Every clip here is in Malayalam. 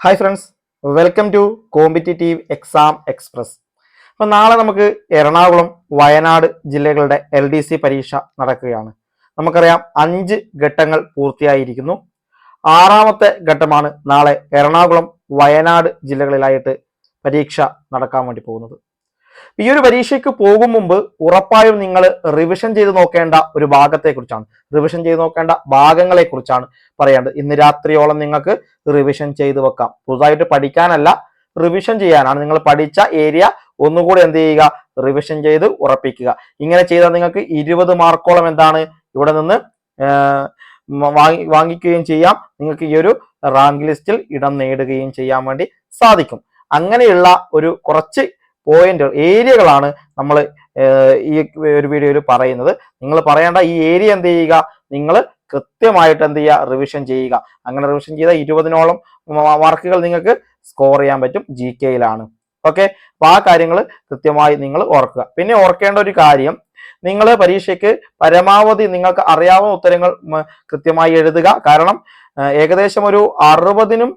Hi friends welcome to competitive exam express അപ്പം നാളെ നമുക്ക് എറണാകുളം വയനാട് ജില്ലകളുടെ എൽ ഡി സി പരീക്ഷ നടക്കുകയാണ്. നമുക്കറിയാം അഞ്ച് ഘട്ടങ്ങൾ പൂർത്തിയായിരിക്കുന്നു. ആറാമത്തെ ഘട്ടമാണ് നാളെ എറണാകുളം വയനാട് ജില്ലകളിലായിട്ട് പരീക്ഷ നടക്കാൻ വേണ്ടി പോകുന്നത്. ഈ ഒരു പരീക്ഷയ്ക്ക് പോകും മുമ്പ് ഉറപ്പായും നിങ്ങൾ റിവിഷൻ ചെയ്ത് നോക്കേണ്ട ഒരു ഭാഗത്തെക്കുറിച്ചാണ്. റിവിഷൻ ചെയ്ത് നോക്കേണ്ട ഭാഗങ്ങളെക്കുറിച്ചാണ് പറയേണ്ടത് ഇന്ന് രാത്രിയോളം നിങ്ങൾക്ക് റിവിഷൻ ചെയ്ത് വെക്കാം. പുതുതായിട്ട് പഠിക്കാനല്ല റിവിഷൻ ചെയ്യാനാണ്. നിങ്ങൾ പഠിച്ച ഏരിയ ഒന്നുകൂടി എന്ത് ചെയ്യുക? റിവിഷൻ ചെയ്ത് ഉറപ്പിക്കുക. ഇങ്ങനെ ചെയ്താൽ നിങ്ങൾക്ക് ഇരുപത് മാർക്കോളം എന്താണ് ഇവിടെ നിന്ന് വാങ്ങി വാങ്ങിക്കുകയും ചെയ്യാം. നിങ്ങൾക്ക് ഈ ഒരു റാങ്ക് ലിസ്റ്റിൽ ഇടം നേടുകയും ചെയ്യാൻ വേണ്ടി സാധിക്കും. അങ്ങനെയുള്ള ഒരു കുറച്ച് പോയിന്റ് ഏരിയകളാണ് നമ്മൾ ഈ ഒരു വീഡിയോയിൽ പറയുന്നത്. നിങ്ങൾ പറയേണ്ട ഈ ഏരിയ എന്ത് ചെയ്യുക? നിങ്ങൾ കൃത്യമായിട്ട് എന്ത് ചെയ്യുക? റിവിഷൻ ചെയ്യുക. അങ്ങനെ റിവിഷൻ ചെയ്ത ഇരുപതിനോളം മാർക്കുകൾ നിങ്ങൾക്ക് സ്കോർ ചെയ്യാൻ പറ്റും ജി കെയിലാണ് ഓക്കെ അപ്പൊ ആ കാര്യങ്ങൾ കൃത്യമായി നിങ്ങൾ ഓർക്കുക. പിന്നെ ഓർക്കേണ്ട ഒരു കാര്യം നിങ്ങൾ പരീക്ഷയ്ക്ക് പരമാവധി നിങ്ങൾക്ക് അറിയാവുന്ന ഉത്തരങ്ങൾ കൃത്യമായി എഴുതുക. കാരണം ഏകദേശം ഒരു അറുപതിനും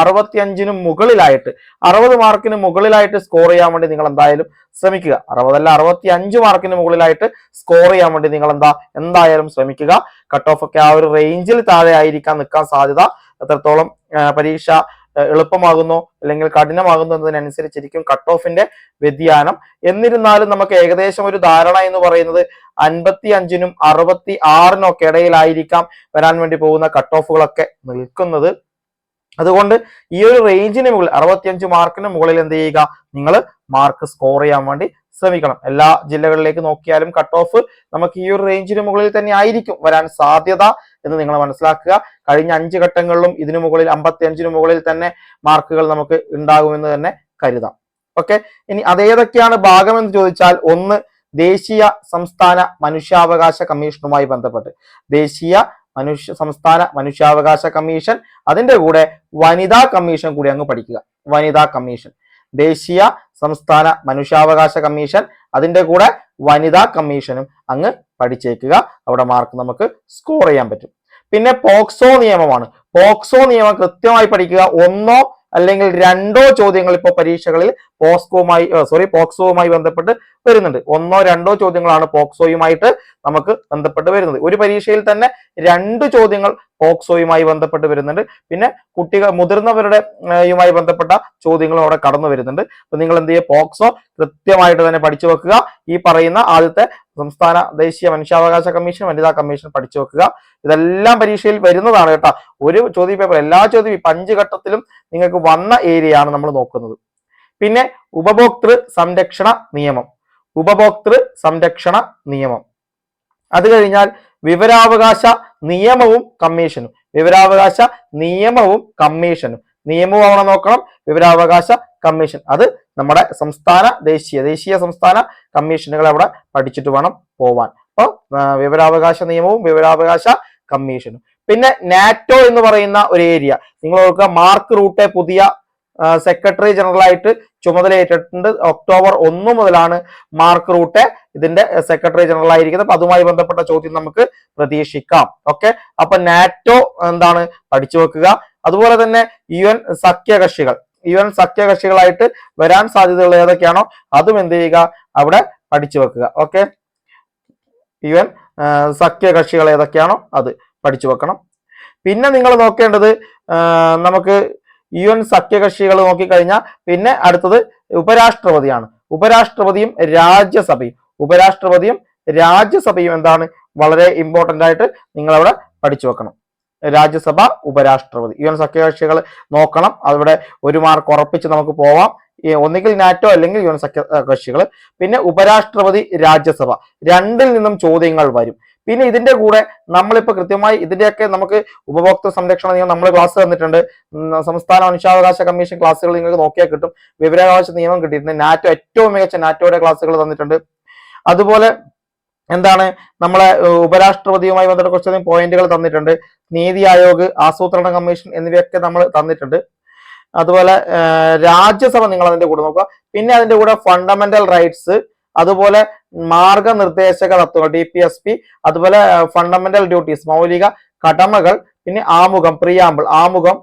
അറുപത്തിയഞ്ചിനും മുകളിലായിട്ട് അറുപത് മാർക്കിന് മുകളിലായിട്ട് സ്കോർ ചെയ്യാൻ വേണ്ടി നിങ്ങൾ എന്തായാലും ശ്രമിക്കുക. അറുപതല്ല അറുപത്തി അഞ്ച് മാർക്കിന് മുകളിലായിട്ട് സ്കോർ ചെയ്യാൻ വേണ്ടി നിങ്ങൾ എന്താ എന്തായാലും ശ്രമിക്കുക. കട്ട് ഓഫ് ഒക്കെ ആ ഒരു റേഞ്ചിൽ താഴെ ആയിരിക്കാൻ നിൽക്കാൻ സാധ്യത എത്രത്തോളം പരീക്ഷ എളുപ്പമാകുന്നോ അല്ലെങ്കിൽ കഠിനമാകുന്നു എന്നതിനനുസരിച്ചിരിക്കും കട്ട് ഓഫിന്റെ വ്യതിയാനം. എന്നിരുന്നാലും നമുക്ക് ഏകദേശം ഒരു ധാരണ എന്ന് പറയുന്നത് അൻപത്തി അഞ്ചിനും അറുപത്തി ആറിനും ഒക്കെ ഇടയിലായിരിക്കാം വരാൻ വേണ്ടി പോകുന്ന കട്ട് ഓഫുകളൊക്കെ നിൽക്കുന്നത്. അതുകൊണ്ട് ഈ ഒരു റേഞ്ചിന് മുകളിൽ അറുപത്തിയഞ്ച് മാർക്കിന് മുകളിൽ എന്ത് ചെയ്യുക? നിങ്ങൾ മാർക്ക് സ്കോർ ചെയ്യാൻ വേണ്ടി ശ്രമിക്കണം. എല്ലാ ജില്ലകളിലേക്ക് നോക്കിയാലും കട്ട് ഓഫ് നമുക്ക് ഈ ഒരു റേഞ്ചിന് മുകളിൽ തന്നെ ആയിരിക്കും വരാൻ സാധ്യത എന്ന് നിങ്ങൾ മനസ്സിലാക്കുക. കഴിഞ്ഞ അഞ്ച് ഘട്ടങ്ങളിലും ഇതിനു മുകളിൽ അമ്പത്തി അഞ്ചിന് മുകളിൽ തന്നെ മാർക്കുകൾ നമുക്ക് ഉണ്ടാകുമെന്ന് തന്നെ കരുതാം. ഓക്കെ ഇനി അതേതൊക്കെയാണ് ഭാഗം എന്ന് ചോദിച്ചാൽ ഒന്ന് ദേശീയ സംസ്ഥാന മനുഷ്യാവകാശ കമ്മീഷനുമായി ബന്ധപ്പെട്ട്. ദേശീയ മനുഷ്യ സംസ്ഥാന മനുഷ്യാവകാശ കമ്മീഷൻ അതിന്റെ കൂടെ വനിതാ കമ്മീഷൻ കൂടി അങ്ങ് പഠിക്കുക. വനിതാ കമ്മീഷൻ. ദേശീയ സംസ്ഥാന മനുഷ്യാവകാശ കമ്മീഷൻ അതിന്റെ കൂടെ വനിതാ കമ്മീഷനും അങ്ങ് പഠിച്ചേക്കുക. അവിടെ മാർക്ക് നമുക്ക് സ്കോർ ചെയ്യാൻ പറ്റും. പിന്നെ പോക്സോ നിയമമാണ്. പോക്സോ നിയമം കൃത്യമായി പഠിക്കുക. ഒന്നോ അല്ലെങ്കിൽ രണ്ടോ ചോദ്യങ്ങൾ ഇപ്പോൾ പരീക്ഷകളിൽ പോസ്കോവുമായി സോറി പോക്സോവുമായി ബന്ധപ്പെട്ട് വരുന്നുണ്ട്. ഒന്നോ രണ്ടോ ചോദ്യങ്ങളാണ് പോക്സോയുമായിട്ട് നമുക്ക് ബന്ധപ്പെട്ട് വരുന്നത്. ഒരു പരീക്ഷയിൽ തന്നെ രണ്ട് ചോദ്യങ്ങൾ പോക്സോയുമായി ബന്ധപ്പെട്ട് വരുന്നുണ്ട്. പിന്നെ കുട്ടികൾ മുതിർന്നവരുടെ യുമായി ബന്ധപ്പെട്ട ചോദ്യങ്ങളും അവിടെ കടന്നു വരുന്നുണ്ട്. അപ്പൊ നിങ്ങൾ എന്ത് ചെയ്യുക? പോക്സോ കൃത്യമായിട്ട് തന്നെ പഠിച്ചു വെക്കുക. ഈ പറയുന്ന ആദ്യത്തെ സംസ്ഥാന ദേശീയ മനുഷ്യാവകാശ കമ്മീഷൻ വനിതാ കമ്മീഷൻ പഠിച്ചു വെക്കുക. ഇതെല്ലാം പരീക്ഷയിൽ വരുന്നതാണ് കേട്ടോ. ഒരു ചോദ്യ പേപ്പർ എല്ലാ ചോദ്യം അഞ്ച് ഘട്ടത്തിലും നിങ്ങൾക്ക് വന്ന ഏരിയയാണ് നമ്മൾ നോക്കുന്നത്. പിന്നെ ഉപഭോക്തൃ സംരക്ഷണ നിയമം. ഉപഭോക്തൃ സംരക്ഷണ നിയമം. അത് കഴിഞ്ഞാൽ വിവരാവകാശ നിയമവും കമ്മീഷനും. വിവരാവകാശ നിയമവും കമ്മീഷനും. നിയമവും അവിടെ നോക്കണം വിവരാവകാശ കമ്മീഷൻ. അത് നമ്മുടെ സംസ്ഥാന ദേശീയ ദേശീയ സംസ്ഥാന കമ്മീഷനുകൾ അവിടെ പഠിച്ചിട്ട് വേണം പോവാൻ. അപ്പോൾ വിവരാവകാശ നിയമവും വിവരാവകാശ കമ്മീഷനും. പിന്നെ നാറ്റോ എന്ന് പറയുന്ന ഒരു ഏരിയ. നിങ്ങൾ ഓർക്കുക മാർക്ക് റൂട്ടെ പുതിയ സെക്രട്ടറി ജനറൽ ആയിട്ട് ചുമതലയേറ്റിട്ടുണ്ട്. ഒക്ടോബർ ഒന്ന് മുതലാണ് മാർക്ക് റൂട്ടെ ഇതിന്റെ സെക്രട്ടറി ജനറൽ ആയിരിക്കുന്നത്. അപ്പൊ അതുമായി ബന്ധപ്പെട്ട ചോദ്യം നമുക്ക് പ്രതീക്ഷിക്കാം. ഓക്കെ അപ്പൊ നാറ്റോ എന്താണ്? പഠിച്ചു വെക്കുക. അതുപോലെ തന്നെ യു എൻ സഖ്യകക്ഷികൾ. യു എൻ സഖ്യകക്ഷികളായിട്ട് വരാൻ സാധ്യതയുള്ള ഏതൊക്കെയാണോ അതും എന്ത് ചെയ്യുക? അവിടെ പഠിച്ചു വെക്കുക. ഓക്കെ യു എൻ സഖ്യകക്ഷികൾ ഏതൊക്കെയാണോ അത് പഠിച്ചു വെക്കണം. പിന്നെ നിങ്ങൾ നോക്കേണ്ടത് നമുക്ക് യു എൻ സഖ്യകക്ഷികൾ നോക്കിക്കഴിഞ്ഞാൽ പിന്നെ അടുത്തത് ഉപരാഷ്ട്രപതിയാണ്. ഉപരാഷ്ട്രപതിയും രാജ്യസഭയും. ഉപരാഷ്ട്രപതിയും രാജ്യസഭയും എന്താണ്? വളരെ ഇമ്പോർട്ടന്റ് ആയിട്ട് നിങ്ങളവിടെ പഠിച്ചു വെക്കണം. രാജ്യസഭ ഉപരാഷ്ട്രപതി. യു എൻ സഖ്യകക്ഷികൾ നോക്കണം. അവിടെ ഒരു മാർക്ക് ഉറപ്പിച്ച് നമുക്ക് പോവാം. ഒന്നുകിൽ നാറ്റോ അല്ലെങ്കിൽ യു എൻ സഖ്യ കക്ഷികൾ പിന്നെ ഉപരാഷ്ട്രപതി രാജ്യസഭ. രണ്ടിൽ നിന്നും ചോദ്യങ്ങൾ വരും. പിന്നെ ഇതിന്റെ കൂടെ നമ്മളിപ്പോ കൃത്യമായി ഇതിന്റെയൊക്കെ നമുക്ക് ഉപഭോക്തൃ സംരക്ഷണ നിയമം നമ്മൾ ക്ലാസ് തന്നിട്ടുണ്ട്. സംസ്ഥാന മനുഷ്യാവകാശ കമ്മീഷൻ ക്ലാസ്സുകൾ നിങ്ങൾക്ക് നോക്കിയാൽ കിട്ടും. വിവരാവകാശ നിയമം കിട്ടിയിട്ടുണ്ട്. നാറ്റോ ഏറ്റവും മികച്ച നാറ്റോയുടെ ക്ലാസ്സുകൾ തന്നിട്ടുണ്ട്. അതുപോലെ എന്താണ് നമ്മളെ ഉപരാഷ്ട്രപതിയുമായി ബന്ധപ്പെട്ട കുറച്ചധികം പോയിന്റുകൾ തന്നിട്ടുണ്ട്. നീതി ആയോഗ് ആസൂത്രണ കമ്മീഷൻ എന്നിവയൊക്കെ നമ്മൾ തന്നിട്ടുണ്ട്. അതുപോലെ രാജ്യസഭ നിങ്ങൾ അതിന്റെ കൂടെ നോക്കുക. പിന്നെ അതിന്റെ കൂടെ ഫണ്ടമെന്റൽ റൈറ്റ്സ് അതുപോലെ മാർഗനിർദ്ദേശക തത്വങ്ങൾ ഡി പി എസ് പി അതുപോലെ ഫണ്ടമെന്റൽ ഡ്യൂട്ടീസ് മൗലിക കടമകൾ പിന്നെ ആമുഖം പ്രിയാമ്പിൾ ആമുഖം.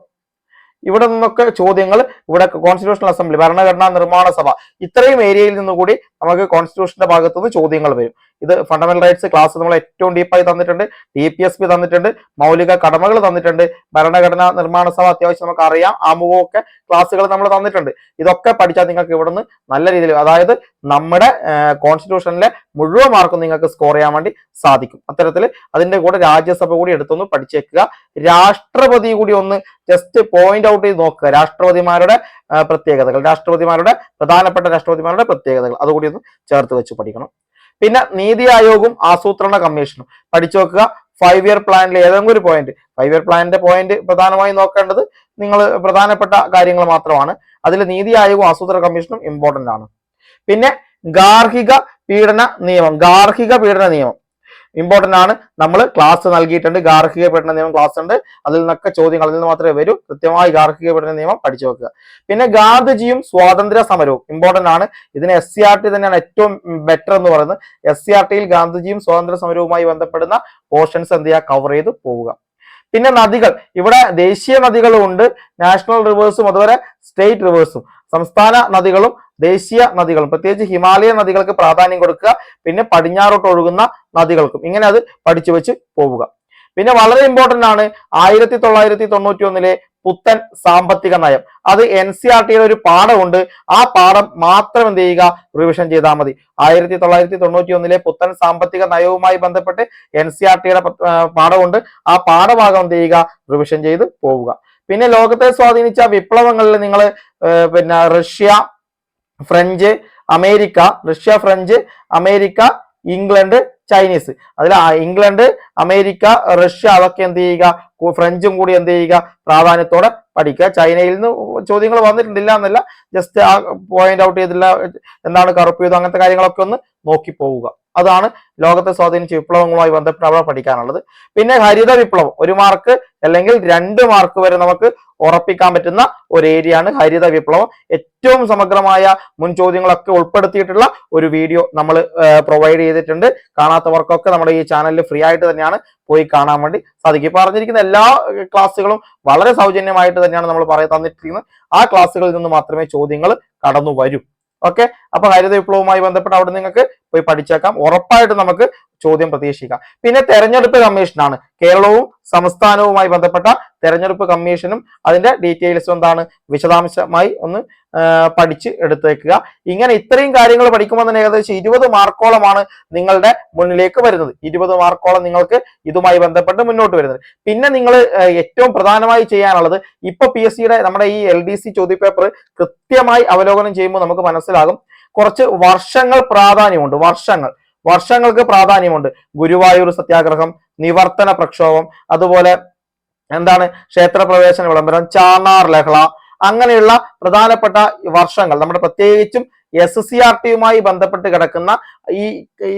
ഇവിടെ നിന്നൊക്കെ ചോദ്യങ്ങൾ ഇവിടെ കോൺസ്റ്റിറ്റ്യൂഷണൽ അസംബ്ലി ഭരണഘടനാ നിർമ്മാണ സഭ ഇത്രയും ഏരിയയിൽ നിന്നുകൂടി നമുക്ക് കോൺസ്റ്റിറ്റ്യൂഷന്റെ ഭാഗത്തുനിന്ന് ചോദ്യങ്ങൾ വരും. ഇത് ഫണ്ടമെന്റൽ റൈറ്റ്സ് ക്ലാസ് നമ്മൾ ഏറ്റവും ഡീപ്പായി തന്നിട്ടുണ്ട് ടി പി എസ് പി തന്നിട്ടുണ്ട് മൗലിക കടമകൾ തന്നിട്ടുണ്ട് ഭരണഘടനാ നിർമ്മാണ സഭ അത്യാവശ്യം നമുക്ക് അറിയാം ആമുഖമൊക്കെ ക്ലാസ്സുകൾ നമ്മൾ തന്നിട്ടുണ്ട്. ഇതൊക്കെ പഠിച്ചാൽ നിങ്ങൾക്ക് ഇവിടുന്ന് നല്ല രീതിയിൽ അതായത് നമ്മുടെ കോൺസ്റ്റിറ്റ്യൂഷനിലെ മുഴുവൻ മാർക്കും നിങ്ങൾക്ക് സ്കോർ ചെയ്യാൻ വേണ്ടി സാധിക്കും. അത്തരത്തിൽ അതിന്റെ കൂടെ രാജ്യസഭ കൂടി എടുത്തൊന്ന് പഠിച്ചേക്കുക. രാഷ്ട്രപതി കൂടി ഒന്ന് ജസ്റ്റ് പോയിന്റ് ഔട്ട് ചെയ്ത് നോക്കുക. രാഷ്ട്രപതിമാരുടെ പ്രത്യേകതകൾ രാഷ്ട്രപതിമാരുടെ പ്രധാനപ്പെട്ട രാഷ്ട്രപതിമാരുടെ പ്രത്യേകതകൾ. അതുകൂടി ഒന്ന് ചേർത്ത് വെച്ച് പഠിക്കണം. പിന്നെ നീതി ആയോഗും ആസൂത്രണ കമ്മീഷനും. പഠിച്ചു നോക്കുക. ഫൈവ് ഇയർ പ്ലാനിൽ ഏതെങ്കിലും ഒരു പോയിന്റ് ഫൈവ് ഇയർ പ്ലാനിന്റെ പോയിന്റ് പ്രധാനമായി നോക്കേണ്ടത് നിങ്ങൾ പ്രധാനപ്പെട്ട കാര്യങ്ങൾ മാത്രമാണ്. അതിൽ നീതി ആയോഗവും ആസൂത്രണ കമ്മീഷനും ഇമ്പോർട്ടന്റ് ആണ്. പിന്നെ ഗാർഹിക പീഡന നിയമം. ഗാർഹിക പീഡന നിയമം. ഇമ്പോർട്ടന്റ് ആണ്. നമ്മൾ ക്ലാസ് നൽകിയിട്ടുണ്ട്. ഗാർഹിക പഠന നിയമം ക്ലാസ് ഉണ്ട്. അതിൽ നിന്നൊക്കെ ചോദ്യങ്ങൾ അതിൽ നിന്ന് മാത്രമേ വരൂ. കൃത്യമായി ഗാർഹിക പഠന നിയമം പഠിച്ചു വെക്കുക. പിന്നെ ഗാന്ധിജിയും സ്വാതന്ത്ര്യ സമരവും ഇമ്പോർട്ടന്റ് ആണ്. ഇതിന് എസ് സി ആർ ടി തന്നെയാണ് ഏറ്റവും ബെറ്റർ എന്ന് പറയുന്നത്. എസ് സി ആർ ടിയിൽ ഗാന്ധിജിയും സ്വാതന്ത്ര്യ സമരവുമായി ബന്ധപ്പെടുന്ന പോർഷൻസ് എന്ത് ചെയ്യുക? കവർ ചെയ്ത് പോവുക. പിന്നെ നദികൾ. ഇവിടെ ദേശീയ നദികളും ഉണ്ട്. നാഷണൽ റിവേഴ്സും അതുപോലെ സ്റ്റേറ്റ് റിവേഴ്സും സംസ്ഥാന നദികളും ദേശീയ നദികളും പ്രത്യേകിച്ച് ഹിമാലയ നദികൾക്ക് പ്രാധാന്യം കൊടുക്കുക. പിന്നെ പടിഞ്ഞാറോട്ട് ഒഴുകുന്ന നദികൾക്കും ഇങ്ങനെ അത് പഠിച്ചു വെച്ച് പോവുക. പിന്നെ വളരെ ഇമ്പോർട്ടന്റ് ആണ് ആയിരത്തി തൊള്ളായിരത്തി തൊണ്ണൂറ്റി ഒന്നിലെ പുത്തൻ സാമ്പത്തിക നയം. അത് എൻ സി ആർ ടിയുടെ ഒരു പാഠമുണ്ട്. ആ പാഠം മാത്രം എന്ത് ചെയ്യുക? റിവിഷൻ ചെയ്താൽ മതി. ആയിരത്തി തൊള്ളായിരത്തി തൊണ്ണൂറ്റി ഒന്നിലെ പുത്തൻ സാമ്പത്തിക നയവുമായി ബന്ധപ്പെട്ട് എൻ സി ആർ ടിയുടെ പാഠമുണ്ട്. ആ പാഠഭാഗം എന്ത് ചെയ്യുക? റിവിഷൻ ചെയ്ത് പോവുക. പിന്നെ ലോകത്തെ സ്വാധീനിച്ച വിപ്ലവങ്ങളിൽ നിങ്ങൾ പിന്നെ Russia French America Russia French America England Chinese. അതിൽ ഇംഗ്ലണ്ട് അമേരിക്ക റഷ്യ അതൊക്കെ എന്ത് ചെയ്യുക? ഫ്രഞ്ചും കൂടി എന്ത് ചെയ്യുക? പ്രാധാന്യത്തോടെ പഠിക്കുക. ചൈനയിൽ നിന്ന് ചോദ്യങ്ങൾ വന്നിട്ടുണ്ടില്ല എന്നല്ല. ജസ്റ്റ് ആ പോയിന്റ് ഔട്ട് ചെയ്തില്ല എന്താണ് കറുപ്പ് ചെയ്തു അങ്ങനത്തെ കാര്യങ്ങളൊക്കെ ഒന്ന് നോക്കി പോവുക. അതാണ് ലോകത്തെ സ്വാധീനിച്ച വിപ്ലവങ്ങളുമായി ബന്ധപ്പെട്ട് അവിടെ പഠിക്കാനുള്ളത്. പിന്നെ ഹരിത വിപ്ലവം. ഒരു മാർക്ക് അല്ലെങ്കിൽ രണ്ട് മാർക്ക് വരെ നമുക്ക് ഉറപ്പിക്കാൻ പറ്റുന്ന ഒരു ഏരിയയാണ് ഹരിത വിപ്ലവം. ഏറ്റവും സമഗ്രമായ മുൻ ചോദ്യങ്ങളൊക്കെ ഉൾപ്പെടുത്തിയിട്ടുള്ള ഒരു വീഡിയോ നമ്മൾ പ്രൊവൈഡ് ചെയ്തിട്ടുണ്ട്. കാണാത്തവർക്കൊക്കെ നമ്മുടെ ഈ ചാനലിൽ ഫ്രീ ആയിട്ട് തന്നെയാണ് പോയി കാണാൻ വേണ്ടി സാധിക്കും. പറഞ്ഞിരിക്കുന്ന എല്ലാ ക്ലാസ്സുകളും വളരെ സൗജന്യമായിട്ട് തന്നെയാണ് നമ്മൾ പറയാൻ തന്നിട്ടിരിക്കുന്നത് ആ ക്ലാസ്സുകളിൽ നിന്ന് മാത്രമേ ചോദ്യങ്ങൾ കടന്നു വരൂ ഓക്കെ? അപ്പൊ ഹരിത വിപ്ലവവുമായി ബന്ധപ്പെട്ട് അവിടെ നിങ്ങൾക്ക് പോയി പഠിച്ചേക്കാം. ഉറപ്പായിട്ട് നമുക്ക് ചോദ്യം പ്രതീക്ഷിക്കാം. പിന്നെ തെരഞ്ഞെടുപ്പ് കമ്മീഷനാണ് കേരളവും സംസ്ഥാനവുമായി ബന്ധപ്പെട്ട തെരഞ്ഞെടുപ്പ് കമ്മീഷനും അതിന്റെ ഡീറ്റെയിൽസ് എന്താണ്? വിശദാംശമായി ഒന്ന് പഠിച്ച് എടുത്തേക്കുക. ഇങ്ങനെ ഇത്രയും കാര്യങ്ങൾ പഠിക്കുമ്പോൾ തന്നെ ഏകദേശം ഇരുപത് മാർക്കോളമാണ് നിങ്ങളുടെ മുന്നിലേക്ക് വരുന്നത്. ഇരുപത് മാർക്കോളം നിങ്ങൾക്ക് ഇതുമായി ബന്ധപ്പെട്ട് മുന്നോട്ട് വരുന്നത്. പിന്നെ നിങ്ങൾ ഏറ്റവും പ്രധാനമായി ചെയ്യാനുള്ളത് ഇപ്പൊ പി എസ് സിയുടെ നമ്മുടെ ഈ എൽ ഡി സി ചോദ്യപേപ്പർ കൃത്യമായി അവലോകനം ചെയ്യുമ്പോൾ നമുക്ക് മനസ്സിലാകും. കുറച്ച് വർഷങ്ങൾ പ്രാധാന്യമുണ്ട്. വർഷങ്ങൾ. വർഷങ്ങൾക്ക് പ്രാധാന്യമുണ്ട്. ഗുരുവായൂർ സത്യാഗ്രഹം നിവർത്തന പ്രക്ഷോഭം അതുപോലെ എന്താണ് ക്ഷേത്രപ്രവേശന വിളംബരം ചാർണാർ ലഹള അങ്ങനെയുള്ള പ്രധാനപ്പെട്ട വർഷങ്ങൾ. നമ്മുടെ പ്രത്യേകിച്ചും എസ് സി ആർ ടിയുമായി ബന്ധപ്പെട്ട് കിടക്കുന്ന ഈ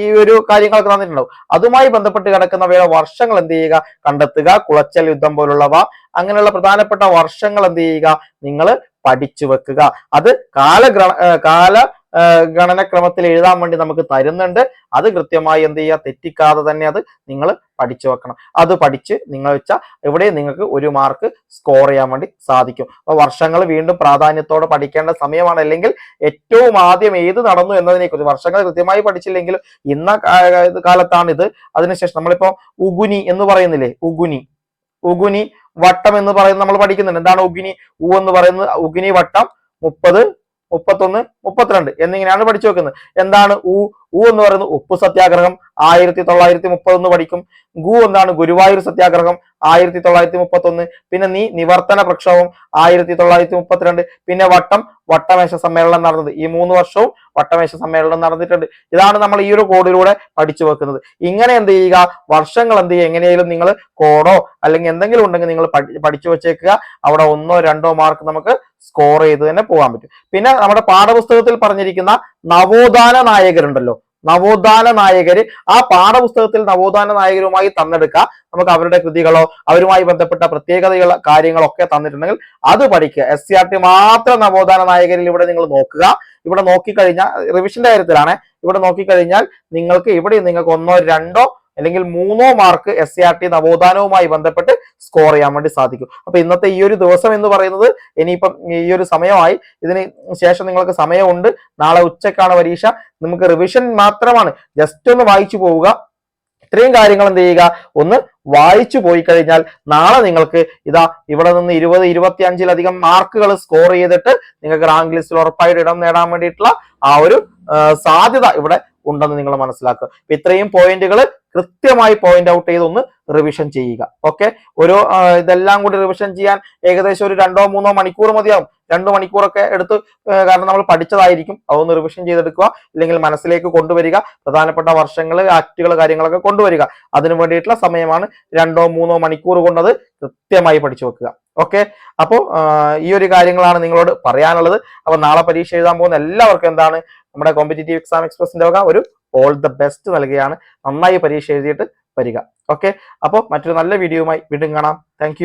ഈ ഒരു കാര്യങ്ങളൊക്കെ തന്നിട്ടുണ്ടാവും. അതുമായി ബന്ധപ്പെട്ട് കിടക്കുന്നവയുടെ വർഷങ്ങൾ എന്ത് ചെയ്യുക? കണ്ടെത്തുക കുളച്ചൽ യുദ്ധം പോലുള്ളവ അങ്ങനെയുള്ള പ്രധാനപ്പെട്ട വർഷങ്ങൾ എന്ത് ചെയ്യുക? നിങ്ങൾ പഠിച്ചു വെക്കുക. അത് കാലഗ്ര കാല ഗണനക്രമത്തിൽ എഴുതാൻ വേണ്ടി നമുക്ക് തരുന്നുണ്ട്. അത് കൃത്യമായി എന്ത് ചെയ്യുക? തെറ്റിക്കാതെ തന്നെ അത് നിങ്ങൾ പഠിച്ചു വെക്കണം. അത് പഠിച്ച് നിങ്ങൾ വെച്ചാൽ ഇവിടെ നിങ്ങൾക്ക് ഒരു മാർക്ക് സ്കോർ ചെയ്യാൻ വേണ്ടി സാധിക്കും. അപ്പോൾ വർഷങ്ങൾ വീണ്ടും പ്രാധാന്യത്തോടെ പഠിക്കേണ്ട സമയമാണ്. അല്ലെങ്കിൽ ഏറ്റവും ആദ്യം ഏത് നടന്നു എന്നതിനെ കുറിച്ച് വർഷങ്ങൾ കൃത്യമായി പഠിച്ചില്ലെങ്കിലും ഇന്ന കാലത്താണ് ഇത്. അതിനുശേഷം നമ്മളിപ്പോ ഉഗുനി എന്ന് പറയുന്നില്ലേ? ഉഗുനി. ഉഗുനി വട്ടം എന്ന് പറയുന്നത് നമ്മൾ പഠിക്കുന്നുണ്ട്. എന്താണ് ഉഗിനി? ഉ എന്ന് പറയുന്നത് ഉഗിനി വട്ടം മുപ്പത് മുപ്പത്തൊന്ന് മുപ്പത്തിരണ്ട് എന്നിങ്ങനെയാണ് പഠിച്ചു വെക്കുന്നത്. എന്താണ് ഉ ഉ എന്ന് പറയുന്നത് ഉപ്പ് സത്യാഗ്രഹം. ആയിരത്തി തൊള്ളായിരത്തി മുപ്പത്തൊന്ന് പഠിക്കും. ഗു എന്താണ്? ഗുരുവായൂർ സത്യാഗ്രഹം. ആയിരത്തി തൊള്ളായിരത്തി മുപ്പത്തൊന്ന്. പിന്നെ നീ നിവർത്തന പ്രക്ഷോഭം. ആയിരത്തി തൊള്ളായിരത്തി മുപ്പത്തിരണ്ട്. പിന്നെ വട്ടം. വട്ടമേശ സമ്മേളനം നടന്നത്. ഈ മൂന്ന് വർഷവും വട്ടമേശ സമ്മേളനം നടന്നിട്ടുണ്ട്. ഇതാണ് നമ്മൾ ഈ ഒരു കോഡിലൂടെ പഠിച്ചു വെക്കുന്നത്. ഇങ്ങനെ എന്ത് ചെയ്യുക? വർഷങ്ങൾ എന്ത് ചെയ്യുക? എങ്ങനെയായാലും നിങ്ങൾ കോഡോ അല്ലെങ്കിൽ എന്തെങ്കിലും ഉണ്ടെങ്കിൽ നിങ്ങൾ പഠിച്ചു വെച്ചേക്കുക. അവിടെ ഒന്നോ രണ്ടോ മാർക്ക് നമുക്ക് സ്കോർ ചെയ്ത് തന്നെ പോകാൻ പറ്റും. പിന്നെ നമ്മുടെ പാഠപുസ്തകത്തിൽ പറഞ്ഞിരിക്കുന്ന നവോത്ഥാന നായകരുണ്ടല്ലോ. നവോത്ഥാന നായകര് ആ പാഠപുസ്തകത്തിൽ നവോത്ഥാന നായകരുമായി തന്നെടുക്കുക. നമുക്ക് അവരുടെ കൃതികളോ അവരുമായി ബന്ധപ്പെട്ട പ്രത്യേകതകൾ കാര്യങ്ങളൊക്കെ തന്നിട്ടുണ്ടെങ്കിൽ അത് പഠിക്കുക. എസ് സി ആർ ടി മാത്രം നവോത്ഥാന നായകരിൽ ഇവിടെ നിങ്ങൾ നോക്കുക. ഇവിടെ നോക്കിക്കഴിഞ്ഞാൽ റിവിഷന്റെ കാര്യത്തിലാണ്. ഇവിടെ നോക്കിക്കഴിഞ്ഞാൽ നിങ്ങൾക്ക് ഇവിടെ നിങ്ങൾക്ക് ഒന്നോ രണ്ടോ അല്ലെങ്കിൽ മൂന്നോ mark S C R T നവോത്ഥാനവുമായി ബന്ധപ്പെട്ട് സ്കോർ ചെയ്യാൻ വേണ്ടി സാധിക്കും. അപ്പൊ ഇന്നത്തെ ഈ ഒരു ദിവസം എന്ന് പറയുന്നത് ഇനിയിപ്പം ഈ ഒരു സമയമായി. ഇതിന് ശേഷം നിങ്ങൾക്ക് സമയമുണ്ട്. നാളെ ഉച്ചക്കാണ് പരീക്ഷ. നമുക്ക് റിവിഷൻ മാത്രമാണ്. ജസ്റ്റ് ഒന്ന് വായിച്ചു പോവുക. ഇത്രയും കാര്യങ്ങൾ എന്ത് ചെയ്യുക? ഒന്ന് വായിച്ചു പോയി കഴിഞ്ഞാൽ നാളെ നിങ്ങൾക്ക് ഇതാ ഇവിടെ നിന്ന് ഇരുപത് ഇരുപത്തി അഞ്ചിലധികം മാർക്കുകൾ സ്കോർ ചെയ്തിട്ട് നിങ്ങൾക്ക് റാങ്ക് ലിസ്റ്റിൽ ഉറപ്പായിട്ട് ഇടം നേടാൻ വേണ്ടിയിട്ടുള്ള ആ ഒരു സാധ്യത ഇവിടെ ഉണ്ടെന്ന് നിങ്ങൾ മനസ്സിലാക്കുക. ഇത്രയും പോയിന്റുകൾ കൃത്യമായി പോയിന്റ് ഔട്ട് ചെയ്തൊന്ന് റിവിഷൻ ചെയ്യുക. ഓക്കെ ഒരു ഇതെല്ലാം കൂടി റിവിഷൻ ചെയ്യാൻ ഏകദേശം ഒരു രണ്ടോ മൂന്നോ മണിക്കൂർ മതിയാവും. രണ്ടു മണിക്കൂറൊക്കെ എടുത്ത് കാരണം നമ്മൾ പഠിച്ചതായിരിക്കും. അതൊന്ന് റിവിഷൻ ചെയ്തെടുക്കുക. ഇല്ലെങ്കിൽ മനസ്സിലേക്ക് കൊണ്ടുവരിക. പ്രധാനപ്പെട്ട വർഷങ്ങൾ ആക്റ്റുകൾ കാര്യങ്ങളൊക്കെ കൊണ്ടുവരിക. അതിനു വേണ്ടിയിട്ടുള്ള സമയമാണ് രണ്ടോ മൂന്നോ മണിക്കൂർ കൊണ്ടത് കൃത്യമായി പഠിച്ചു വെക്കുക. ഓക്കെ അപ്പോൾ ഈ ഒരു കാര്യങ്ങളാണ് നിങ്ങളോട് പറയാനുള്ളത്. അപ്പോൾ നാളെ പരീക്ഷ എഴുതാൻ പോകുന്ന എല്ലാവർക്കും എന്താണ്? നമ്മുടെ കോമ്പറ്റേറ്റീവ് എക്സാം എക്സ്പ്രസിന്റെ വക ഒരു ഓൾ ദ ബെസ്റ്റ് നൽകുകയാണ്. നന്നായി പരീക്ഷ എഴുതിയിട്ട് വരിക. ഓക്കെ അപ്പോൾ മറ്റൊരു നല്ല വീഡിയോയുമായി വീണ്ടും കാണാം. താങ്ക്